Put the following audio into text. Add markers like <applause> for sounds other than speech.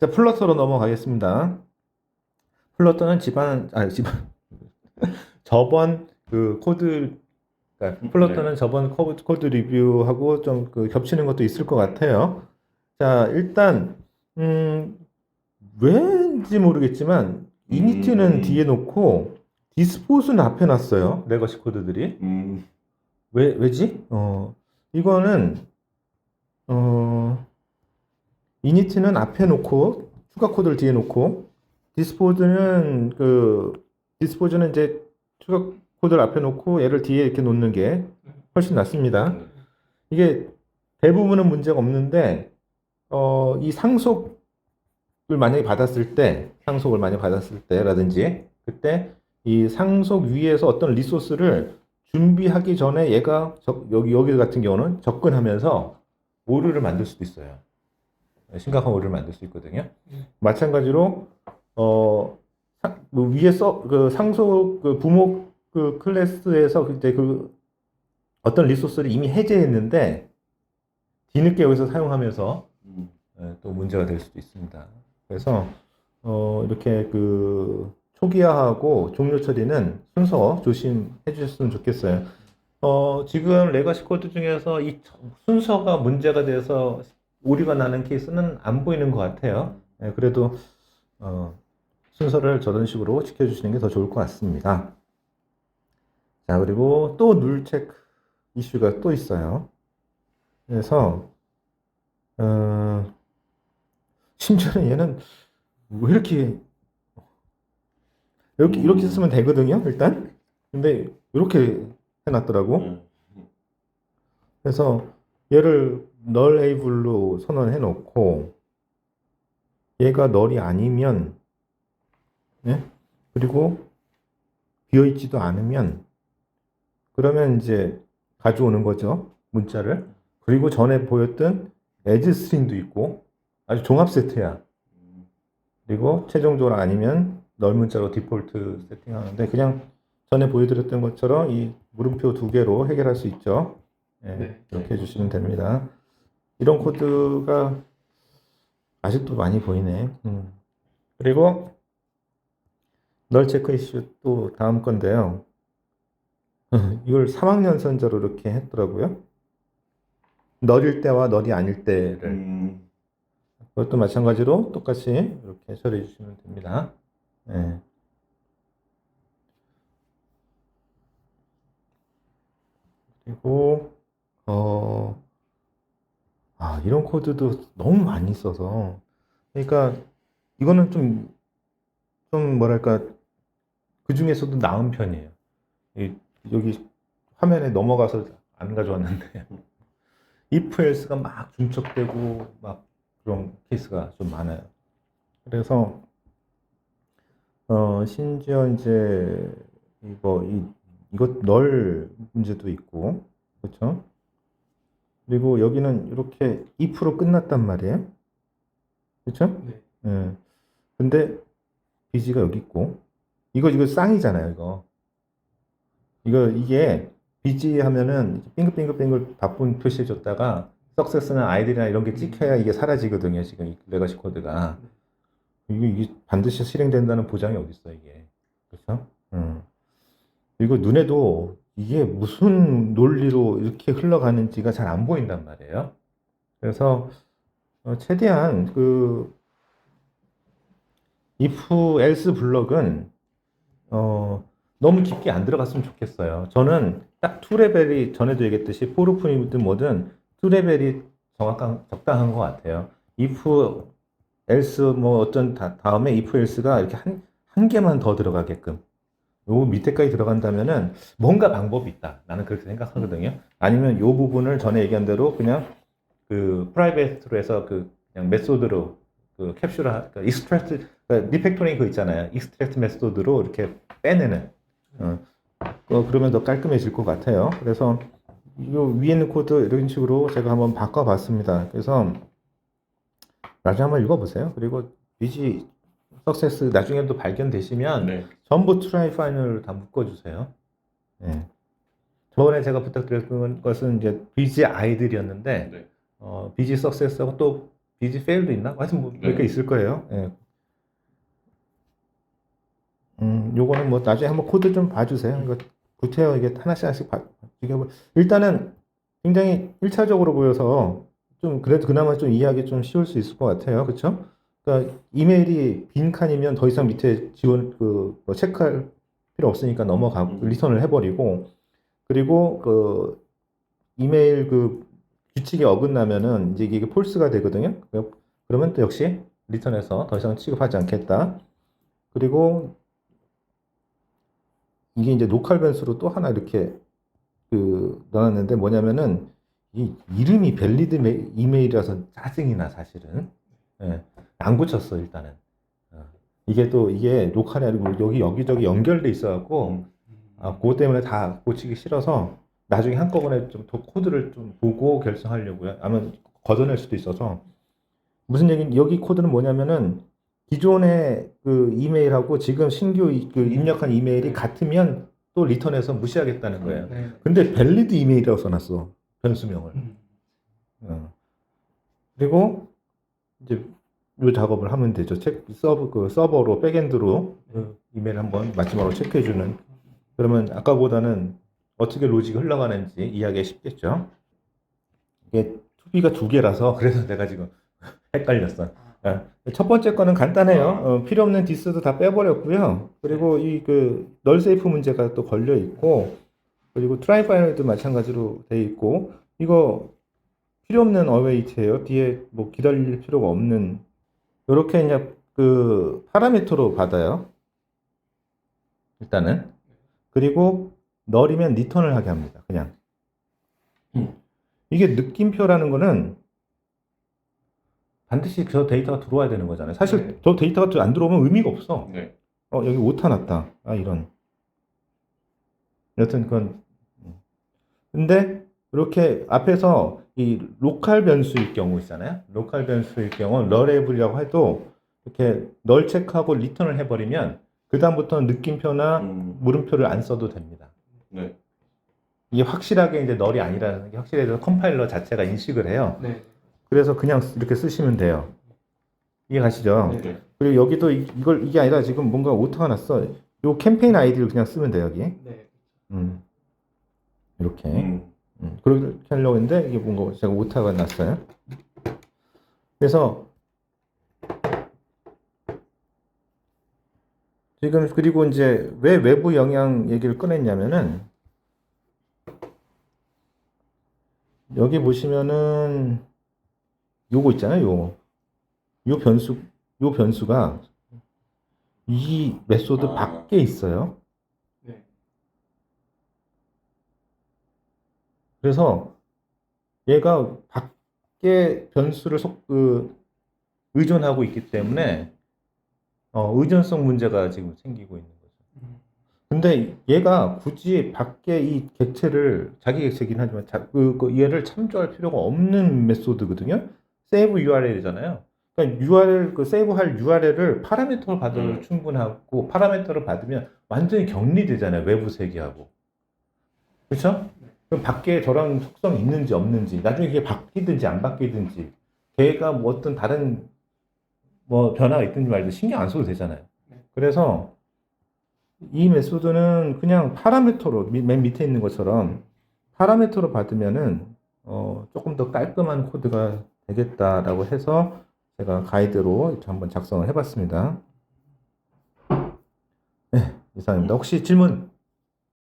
자, 플러터로 넘어가겠습니다. 플러터는 집안, 아니, 집안, <laughs> 저번 그 코드, 그러니까 플러터는 저번 코드, 코드 리뷰하고 좀 그 겹치는 것도 있을 것 같아요. 자, 일단, 음, 왠지 모르겠지만, 이니티는 음. 뒤에 놓고, 디스포스는 앞에 놨어요. 레거시 코드들이. 음, 왜, 왜지? 어, 이거는, 어, 이니트는 앞에 놓고, 추가 코드를 뒤에 놓고, 디스포즈는 그, 디스포즈는 이제 추가 코드를 앞에 놓고, 얘를 뒤에 이렇게 놓는 게 훨씬 낫습니다. 이게 대부분은 문제가 없는데, 어, 이 상속을 만약에 받았을 때, 상속을 만약에 받았을 때라든지, 그때 이 상속 위에서 어떤 리소스를 준비하기 전에 얘가 적- 여기 여기 같은 경우는 접근하면서 오류를 만들 수도 있어요. 심각한 오류를 만들 수 있거든요. 마찬가지로 어 사- 뭐 위에 서 그 상속 그 부모 그 클래스에서 그때 그 어떤 리소스를 이미 해제했는데 뒤늦게 여기서 사용하면서 음, 예, 또 문제가 될 수도 있습니다. 그래서 어, 이렇게 그 초기화하고 종료 처리는 순서 조심해 주셨으면 좋겠어요. 어, 지금 레거시 코드 중에서 이 저- 순서가 문제가 돼서 오류가 나는 케이스는 안 보이는 것 같아요. 예, 그래도 어, 순서를 저런 식으로 지켜주시는 게 더 좋을 것 같습니다. 자, 그리고 또눌 체크 이슈가 또 있어요. 그래서 어, 심지어는 얘는 왜 이렇게 이렇게 이렇게 쓰면 되거든요, 일단. 근데 이렇게 해놨더라고. 음, 그래서 얘를 널 에이블로 선언해 놓고 얘가 널이 아니면 예? 그리고 비어 있지도 않으면 그러면 이제 가져오는 거죠 문자를 그리고 전에 보였던 에즈 스트링도 있고 아주 종합 세트야 음, 그리고 최종적으로 아니면 널 문자로 디폴트 세팅하는데 그냥 전에 보여드렸던 것처럼 이 물음표 두 개로 해결할 수 있죠. 예, 네. 이렇게 해주시면 됩니다. 이런 코드가 아직도 많이 보이네. 음. 그리고 널 체크 이슈 또 다음 건데요. <laughs> 이걸 3학년 선자로 이렇게 했더라고요. 널일 때와 널이 아닐 때를 음, 그것도 마찬가지로 똑같이 이렇게 처리해 주시면 됩니다. 예. 그리고 어, 아, 이런 코드도 너무 많이 써서 그러니까 이거는 좀, 좀 뭐랄까 그 중에서도 나은 편이에요. 이, 여기 화면에 넘어가서 안 가져왔는데 <laughs> if else가 막 중첩되고 막 그런 케이스가 좀 많아요. 그래서 어 심지어 이제 이거 이 이것 널 문제도 있고 그렇죠? 그리고 여기는 이렇게 if로 끝났단 말이에요. 그렇죠? 네. 예. 근데 비지가 여기 있고 이거 이거 쌍이잖아요, 이거. 이거 이게 비지 하면은 빙글빙글빙글 바쁜 표시해 줬다가 석세스나 아이들이나 이런 게 찍혀야 이게 사라지거든요, 지금 이 레거시 코드가. 이게, 이게 반드시 실행된다는 보장이 어디 있어, 이게. 그렇죠? 음. 그리고 눈에도 이게 무슨 논리로 이렇게 흘러가는지가 잘 안 보인단 말이에요. 그래서 어, 최대한 그 if else 블럭은 어, 너무 깊게 안 들어갔으면 좋겠어요. 저는 딱투 레벨이 전에도 얘기했듯이 포르프이든 뭐든 투 레벨이 정확한 적당한 것 같아요. if else 뭐 어떤 다, 다음에 if else가 이렇게 한, 한 개만 더 들어가게끔 요 밑에까지 들어간다면은 뭔가 방법이 있다. 나는 그렇게 생각하거든요. 아니면 요 부분을 전에 얘기한 대로 그냥 그 프라이빗으로 해서 그 그냥 메소드로 그 캡슐을 하- 그 익스트랙트 그러니까 리팩토링 그 있잖아요. 익스트랙트 메소드로 이렇게 빼내는 어, 어, 그러면 더 깔끔해질 것 같아요. 그래서 요 위에 있는 코드 이런 식으로 제가 한번 바꿔봤습니다. 그래서 나중에 한번 읽어보세요. 그리고 위지 석세스 나중에도 발견되시면 네. 전부 트라이 파이널을 다 묶어주세요. 예. 저번에 제가 부탁드렸던 것은 이제 비지 아이들이었는데 네. 어, 비지 석세스하고 또 비지 페일도 있나? 하여튼 뭐 몇개 네. 있을 거예요. 예. 음, 요거는 뭐 나중에 한번 코드 좀 봐주세요. 이거 구체화 이게 하나씩 하나씩 봐, 비교해 일단은 굉장히 1차적으로 보여서 좀 그래도 그나마 좀 이해하기 좀 쉬울 수 있을 것 같아요. 그렇죠? 그러니까 이메일이 빈 칸이면 더 이상 밑에 지원 그뭐 체크할 필요 없으니까 넘어가고 음. 리턴을 해버리고 그리고 그 이메일 그 규칙이 어긋나면은 이제 이게 폴스가 되거든요. 그러면 또 역시 리턴해서 더 이상 취급하지 않겠다. 그리고 이게 이제 로컬 변수로 또 하나 이렇게 그 넣었는데 뭐냐면은 이 이름이 밸리드 메- 이메일이라서 짜증이 나 사실은. 예. 안 고쳤어 일단은. 어. 이게 또 이게 로컬이 아니고 여기 여기저기 연결돼 있어갖고 아, 그거 때문에 다 고치기 싫어서 나중에 한꺼번에 좀 더 코드를 좀 보고 결정하려고요. 아니면 걷어낼 수도 있어서 무슨 얘기 여기 코드는 뭐냐면은 기존의 그 이메일하고 지금 신규 이- 그 입력한 이메일이 같으면 또 리턴해서 무시하겠다는 거예요. 네. 근데 밸리드 이메일이라고 써놨어 변수명을. 음. 어. 그리고 이제 이 작업을 하면 되죠. 체 서버 그 서버로 백엔드로 그 이메일 한번 마지막으로 체크해 주는. 그러면 아까보다는 어떻게 로직이 흘러가는지 이해하기 쉽겠죠. 이게 투비가 두 개라서 <laughs> 그래서 내가 지금 <laughs> 헷갈렸어. 아, 첫 번째 거는 간단해요. 어, 필요 없는 디스도 다 빼버렸고요. 그리고 이 그 널세이프 문제가 또 걸려 있고, 그리고 트라이 파일도 마찬가지로 돼 있고, 이거 필요 없는 어웨이트예요. 뒤에 뭐 기다릴 필요가 없는 이렇게 이제 그 파라미터로 받아요. 일단은 그리고 널이면 리턴을 하게 합니다. 그냥 이게 느낌표라는 거는 반드시 저 데이터가 들어와야 되는 거잖아요. 사실 네. 저 데이터가 안 들어오면 의미가 없어. 네. 어, 여기 오타 났다. 아, 이런. 여튼 그건. 음. 근데 이렇게 앞에서 이 로컬 변수일 경우 있잖아요. 로컬 변수일 경우 럴에블이라고 해도 이렇게 널 체크하고 리턴을 해버리면 그 다음부터는 느낌표나 음. 물음표를 안 써도 됩니다. 네. 이게 확실하게 이제 널이 아니라는 게 확실해서 컴파일러 자체가 인식을 해요. 네. 그래서 그냥 이렇게 쓰시면 돼요. 이해 가시죠? 네. 네. 그리고 여기도 이- 이걸 이게 아니라 지금 뭔가 오타가 났어. 요 캠페인 아이디를 그냥 쓰면 돼요, 여기. 네. 음. 이렇게. 음. 음. 그렇게 하려고 했는데 이게 뭔가 제가 오타가 났어요. 그래서 지금 그리고 이제 왜 외부 영향 얘기를 꺼냈냐면은 여기 보시면은 요거 있잖아요, 요. 요 변수 요 변수가 이 메소드 아. 밖에 있어요. 네. 그래서 얘가 밖에 변수를 속, 그, 의존하고 있기 때문에 어, 의존성 문제가 지금 생기고 있는 거죠. 음. 근데 얘가 굳이 밖에 이 객체를 자기 객체긴 하지만 자, 그, 그 얘를 참조할 필요가 없는 메소드거든요. 세이브 URL이잖아요. 그러니까 URL 그 세이브할 URL을 파라미터로 받아도 음. 충분하고 파라미터를 받으면 완전히 격리되잖아요. 외부 세계하고. 그렇죠? 그럼 밖에 저런 속성이 있는지 없는지 나중에 그게 바뀌든지 안 바뀌든지 걔가 뭐 어떤 다른 뭐 변화가 있든지 말든지 신경 안 써도 되잖아요. 네. 그래서 이 메소드는 그냥 파라미터로 미- 맨 밑에 있는 것처럼 파라미터로 받으면은 어, 조금 더 깔끔한 코드가 되겠다라고 해서 제가 가이드로 한번 작성을 해봤습니다. 네, 이상입니다. 혹시 질문